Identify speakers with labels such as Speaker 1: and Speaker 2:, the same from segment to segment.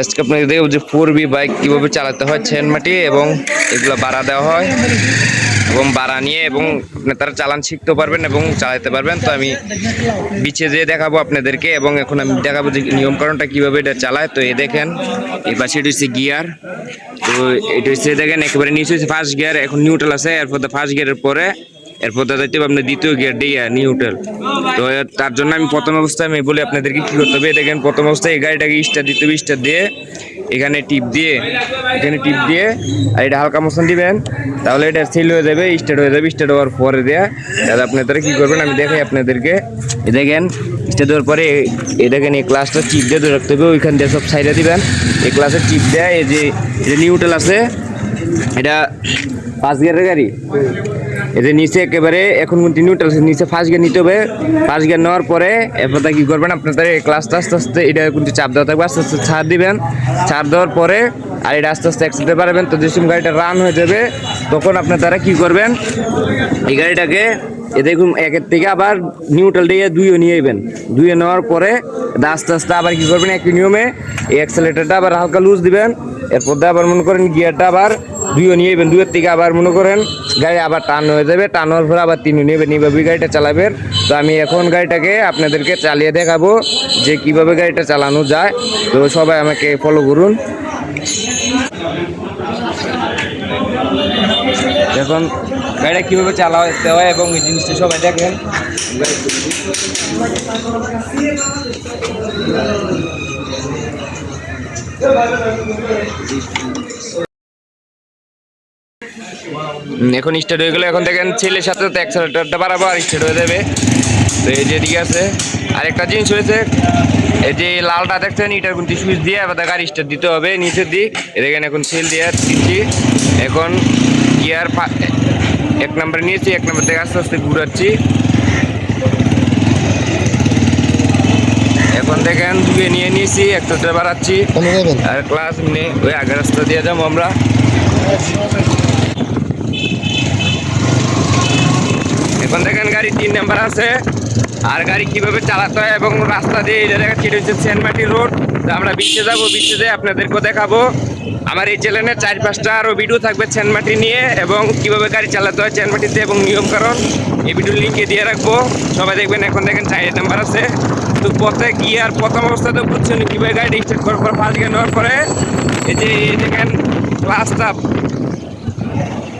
Speaker 1: আজকে আপনাকে দেখব যে ফোর বি বাইক কীভাবে চালাতে হয় চেন মাটি এবং এগুলো বাড়া দেওয়া হয় এবং বাড়া নিয়ে এবং আপনি তারা চালান শিখতে পারবেন এবং চালাতে পারবেন। তো আমি বিচে যেয়ে দেখাবো আপনাদেরকে এবং এখন আমি দেখাবো যে নিয়মকানুনটা কীভাবে এটা চালায়। তো এ দেখেন, এই পাশে এটা হচ্ছে গিয়ার তো এটা হচ্ছে, দেখেন, একেবারে নিচে হচ্ছে ফার্স্ট গিয়ার এখন নিউট্রাল আছে। এরপর ফার্স্ট গিয়ারের পরে এরপর দাদা যাইতে আপনার দ্বিতীয় গিয়ার দিয়ে নিউট্রাল তো তার জন্য আমি প্রথম অবস্থায় আমি বলি আপনাদেরকে কি করতে হবে। দেখেন, প্রথম অবস্থায় এই গাড়িটাকে স্টার দিতে হবে, স্টার দিয়ে এখানে টিপ দিয়ে, এখানে টিপ দিয়ে, আর এটা হালকা মোশন দিবেন, তাহলে এটা সেল হয়ে যাবে, স্টার্ট হয়ে যাবে, স্টার্ট হওয়ার পরে দেয়া। তাহলে আপনারা কী করবেন? আমি দেখাই আপনাদেরকে। এ দেখেন, স্টার্ট হওয়ার পরে এ দেখেন, এই ক্লাসটা চিপ দিয়ে ধরে রাখতে হবে, ওইখান দিয়ে সব সাইডে দিবেন। এই ক্লাসের চিপ দেয়, এই যে এটা নিউট্রাল আছে, এটা পাঁচ গিয়ারের গাড়ি। এতে নিচে একেবারে, এখন কিন্তু নিউট্রাল নিচে ফার্স্ট গিয়ার নিতে হবে। ফার্স্ট গিয়ার নেওয়ার পরে এরপর কি করবেন? আপনাদের এই ক্লাসটা আস্তে আস্তে এটা কিন্তু চাপ দেওয়া থাকবে, আস্তে আস্তে ছাড় দিবেন। ছাড় দেওয়ার পরে আর এটা আস্তে আস্তে অ্যাক্সিডেন্ট পারবেন তো যেসব গাড়িটা রান হয়ে যাবে, তখন আপনার তারা কি করবেন? এই গাড়িটাকে, এ দেখুন, একের থেকে আবার নিউট্রাল দিয়ে দুইও নিয়ে যাবেন দুইয়ে নেওয়ার পরে আস্তে আস্তে আবার কী করবেন? একই নিয়মে এই অ্যাক্সেলেটারটা আবার হালকা লুজ দিবেন। এরপর দিয়ে আবার মনে করেন গিয়ারটা আবার দুইও নিয়ে যাবেন দুইয়ের থেকে আবার মনে করেন গাড়ি আবার টান হয়ে যাবে, টান হওয়ার পরে আবার তিনও নেবেন এইভাবে গাড়িটা চালাবেন। তো আমি এখন গাড়িটাকে আপনাদেরকে চালিয়ে দেখাবো যে কীভাবে গাড়িটা চালানো যায়। তো সবাই আমাকে ফলো করুন। এখন গাড়িটা কীভাবে চালাতে হয় এবং এই জিনিসটা সবাই দেখেন। এখন স্টার্ট হয়ে গেলে এখন দেখেন ছেলের সাথে তো অ্যাক্সেলেটারটা বাড়াবো আর স্টার্ট হয়ে যাবে। তো এই যে এদিকে আছে আর একটা জিনিস হয়েছে এই যে লালটা দেখছেন এটার কিন্তু সুইচ দিয়ে আবার গাড়ি স্টার্ট দিতে হবে নিচের দিক। দেখেন এখন সেল দিয়ে দিচ্ছি। এখন গিয়ার এক নাম্বার নিয়েছি এক নম্বর থেকে আস্তে আস্তে ঘুরাচ্ছি। এখন দেখেন দুয়ে নিয়ে নিয়েছি একটাটা বাড়াচ্ছি। আর ক্লাস নিয়ে ওই আগের রাস্তা দিয়ে যাব আমরা। এখন দেখেন গাড়ি তিন নাম্বার আছে। আর গাড়ি কীভাবে চালাতে হয় এবং রাস্তা দিয়ে এটা দেখাচ্ছি এটা হচ্ছে সেনমাটি রোড তো আমরা বিচে যাব বিচে যেয়ে আপনাদেরকেও দেখাবো। আমার এই চ্যানেলে চার পাঁচটা আরও ভিডিও থাকবে চেনমাটি নিয়ে এবং কীভাবে গাড়ি চালাতে হয় চেনমাটিতে এবং নিয়মকানুন। এই ভিডিও লিঙ্কে দিয়ে রাখব। সবাই দেখবেন এখন দেখেন চার নাম্বার আছে। তো পথে গিয়ার প্রথম অবস্থাতে বুঝছেন কীভাবে গাড়ি স্টার্ট করার পর ফার্স্ট গিয়ার নেওয়ার পরে। এই যে দেখেন ক্লাসটা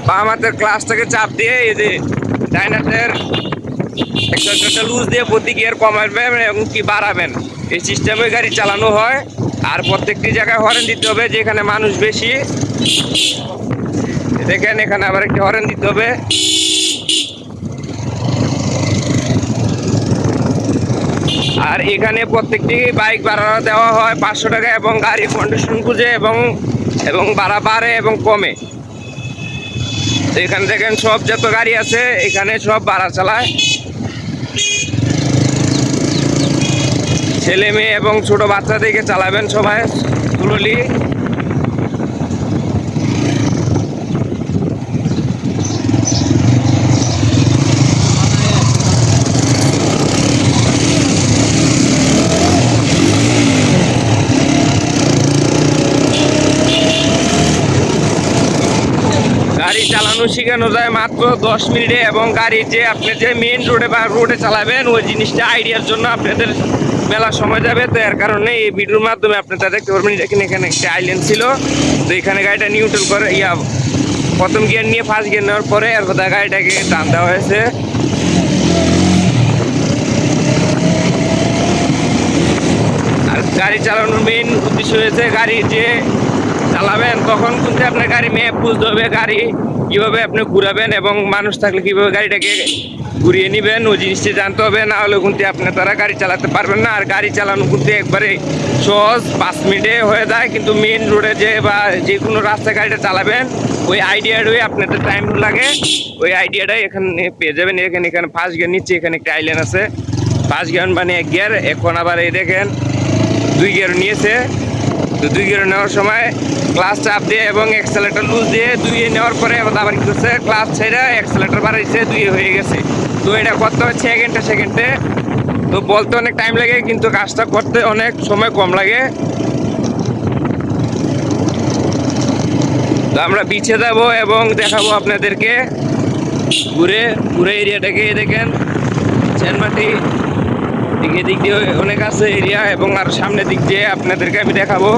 Speaker 1: বাম হাতের ক্লাসটাকে চাপ দিয়ে এই যে ডাইন একটা একটা লুজ দিয়ে প্রতি গিয়ার কমাবেন এবং কি বাড়াবেন। এই সিস্টেমে গাড়ি চালানো হয় আর প্রত্যেকটি জায়গায় হরেন দিতে হবে, যেখানে মানুষ বেশি। দেখেন, এখানে আবার একটি হরেন দিতে হবে। আর এখানে প্রত্যেকটি বাইক ভাড়া দেওয়া হয় পাঁচশো টাকা এবং গাড়ির কন্ডিশন বুঝে এবং এবং ভাড়া বাড়ে এবং কমে। তো এখানে দেখেন সব যত গাড়ি আছে, এখানে সব ভাড়া চালায়। ছেলে মেয়ে এবং ছোট বাচ্চা থেকে চালাবেন সবাই স্লোলি গাড়ি চালানো শেখানো যায় মাত্র দশ মিনিটে এবং গাড়ি যে আপনি যে মেন রোডে বা রোডে চালাবেন, ওই জিনিসটা আইডিয়ার জন্য আপনাদের মেলা সময় যাবে। তো এর কারণে এই ভিডিওর মাধ্যমে আপনারা দেখতে পারবেন। এখানে এখানে একটা আইল্যান্ড ছিল। তো এখানে গাড়িটা নিউট্রাল করে, ইয়া, প্রথম গিয়ার নিয়ে ফার্স্ট গিয়ার নেওয়ার পরে এরপর গাড়িটাকে টান দেওয়া হয়েছে। আর গাড়ি চালানোর মেইন উদ্দেশ্য হয়েছে গাড়ি যে চালাবেন তখন কিন্তু আপনার গাড়ি ম্যাপ বুঝতে হবে গাড়ি কীভাবে আপনি ঘুরাবেন এবং মানুষ থাকলে কীভাবে গাড়িটাকে ঘুরিয়ে নেবেন, ওই জিনিসটি জানতে হবে, না হলে কিন্তু আপনি তারা গাড়ি চালাতে পারবেন না। আর গাড়ি চালানো কিন্তু একবারে সহজ, পাঁচ মিনিটে হয়ে যায়, কিন্তু মেন রোডে যে বা যে কোনো রাস্তায় গাড়িটা চালাবেন, ওই আইডিয়াটাই আপনাদের টাইম লাগে। ওই আইডিয়াটাই এখানে পেয়ে যাবেন। এখানে এখানে ফার্স্ট গিয়ার নিচ্ছে এখানে একটা আইল্যান্ড আছে। ফার্স্ট গিয়ার মানে এক গিয়ার এখন আবার এই দেখেন, দুই গিয়ার নিয়েছে। তো দুই গিয়ে নেওয়ার সময় ক্লাস চাপ দিয়ে এবং এক্সেলেটার লুজ দিয়ে দুইয়ে নেওয়ার পরে আবার কী করছে? ক্লাস ছেড়ে এক্সেলেটার বাড়াইছে দুইয়ে হয়ে গেছে। তো এটা করতে হয় সেকেন্ডে সেকেন্ডে তো বলতে অনেক টাইম লাগে, কিন্তু কাজটা করতে অনেক সময় কম লাগে। তো আমরা পিছিয়ে যাব এবং দেখাবো আপনাদেরকে। ঘুরে, পুরো এরিয়াটাকে দেখেন। চেনমাটি। দিকে দিক দিয়ে অনেক আছে এরিয়া এবং আর সামনের দিক দিয়ে আপনাদেরকে আমি দেখাবো।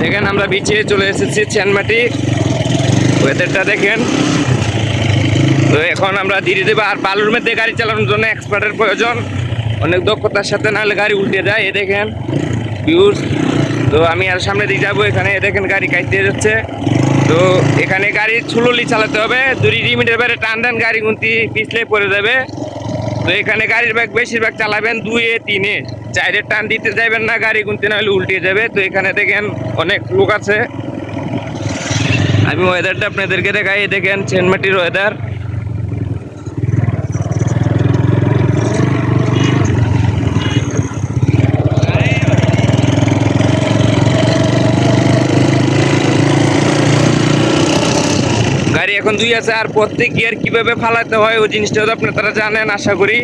Speaker 1: দেখেন, আমরা বিচে চলে এসেছি চেনমাটি। ওয়েদারটা দেখেন। তো এখন আমরা ধীরে ধীরে আর বালুর মধ্যে গাড়ি চালানোর জন্য এক্সপার্টের প্রয়োজন। অনেক দক্ষতার সাথে নাহলে গাড়ি উল্টে যায়, এ দেখেন। ভিউজ তো আমি আর সামনে দিকে যাব এখানে। এ দেখেন, গাড়ি কাটতে যাচ্ছে। তো এখানে গাড়ি ছুললি চালাতে হবে। দুই রিমিটের বাইরে টান টান গাড়ি গুনতি পিছলে পড়ে যাবে। তো এখানে গাড়ির ব্যাগ বেশিরভাগ চালাবেন দুয়ে তিনে। চাইরে টান দিতে যাবেন না, গাড়ি গুনতে নাহলে উল্টে যাবে। তো এখানে দেখেন অনেক লোক আছে। আমি ওয়েদারটা আপনাদেরকে দেখাই। দেখেন চেনমাটির ওয়েদার গাড়ি এখন দুই আছে, আর প্রত্যেক গিয়ার কীভাবে ফালাতে হয় ওই জিনিসটা তো আপনারা তারা জানেন, আশা করি।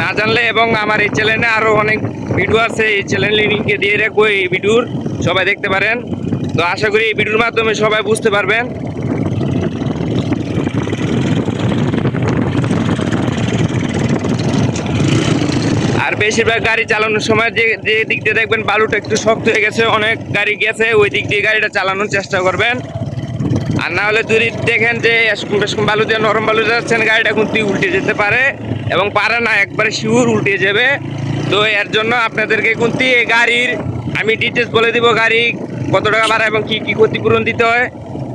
Speaker 1: না জানলে এবং আমার এই চ্যানেলে আরও অনেক ভিডিও আছে, এই চ্যানেলে লিঙ্কে দিয়ে রাখব এই ভিডিওর, সবাই দেখতে পারেন। তো আশা করি এই ভিডিওর মাধ্যমে সবাই বুঝতে পারবেন। আর বেশিরভাগ গাড়ি চালানোর সময় যে যে দিক দিয়ে দেখবেন বালুটা একটু শক্ত হয়ে গেছে, অনেক গাড়ি গেছে, ওই দিক দিয়ে গাড়িটা চালানোর চেষ্টা করবেন। আর না হলে যদি দেখেন যে বালু দিয়ে নরম বালু যাচ্ছেন গাড়িটা কিন্তু উল্টে যেতে পারে এবং পারে না, একবারে শিউর উল্টে যাবে। তো এর জন্য আপনাদেরকে কিন্তু এই গাড়ির, আমি ডিটেলস বলে দিব গাড়ি কত টাকা ভাড়া এবং কি কি ক্ষতিপূরণ দিতে হয়।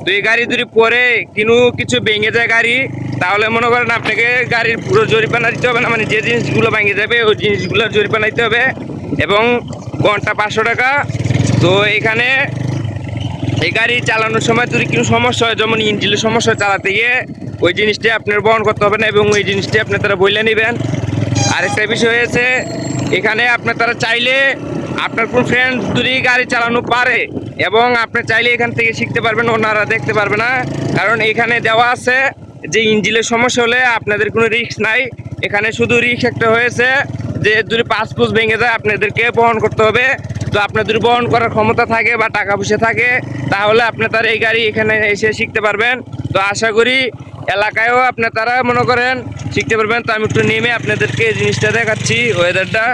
Speaker 1: তো এই গাড়ি যদি পরে কিনু, কিছু ভেঙে যায় গাড়ি, তাহলে মনে করেন আপনাকে গাড়ির পুরো জরিপানা দিতে হবে না মানে যে জিনিসগুলো ভেঙে যাবে, ওই জিনিসগুলোর জরিপানা দিতে হবে। এবং ঘণ্টা পাঁচশো টাকা। তো এখানে এই গাড়ি চালানোর সময় যদি কোনো সমস্যা হয়, যেমন ইঞ্জিনের সমস্যা চালাতে গিয়ে, ওই জিনিসটি আপনার বহন করতে হবে না এবং ওই জিনিসটি আপনি তারা বইলে নেবেন। আরেকটা বিষয় হয়েছে, এখানে আপনার তারা চাইলে আপনার কোন ফ্রেন্ড যদি গাড়ি চালানো পারে এবং আপনি চাইলে এখান থেকে শিখতে পারবেন, ওনারা দেখতে পারবে না। কারণ এখানে দেওয়া আছে যে ইঞ্জিনের সমস্যা হলে আপনাদের কোনো রিস্ক নাই। এখানে শুধু রিস্ক একটা হয়েছে যে যদি পাঁচ পুষ ভেঙে যায়, আপনাদেরকে বহন করতে হবে। তো আপনার যদি বহন করার ক্ষমতা থাকে বা টাকা পয়সা থাকে, তাহলে আপনি তার এই গাড়ি এখানে এসে শিখতে পারবেন। তো আশা করি এলাকায়ও আপনার তারা মনে করেন শিখতে পারবেন। তো আমি একটু নেমে আপনাদেরকে এই জিনিসটা দেখাচ্ছি ওয়েদারটা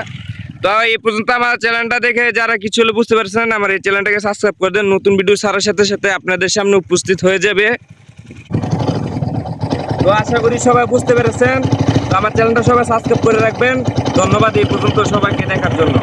Speaker 1: তো এই পর্যন্ত আমার চ্যানেলটা দেখে যারা কিছু হলে বুঝতে পারছেন, আমার এই চ্যানেলটাকে সাবস্ক্রাইব করে দেন। নতুন ভিডিও ছাড়ার সাথে সাথে আপনাদের সামনে উপস্থিত হয়ে যাবে। তো আশা করি সবাই বুঝতে পেরেছেন। তো আমার চ্যানেলটা সবাই সাবস্ক্রাইব করে রাখবেন। ধন্যবাদ এই পর্যন্ত সবাইকে দেখার জন্য।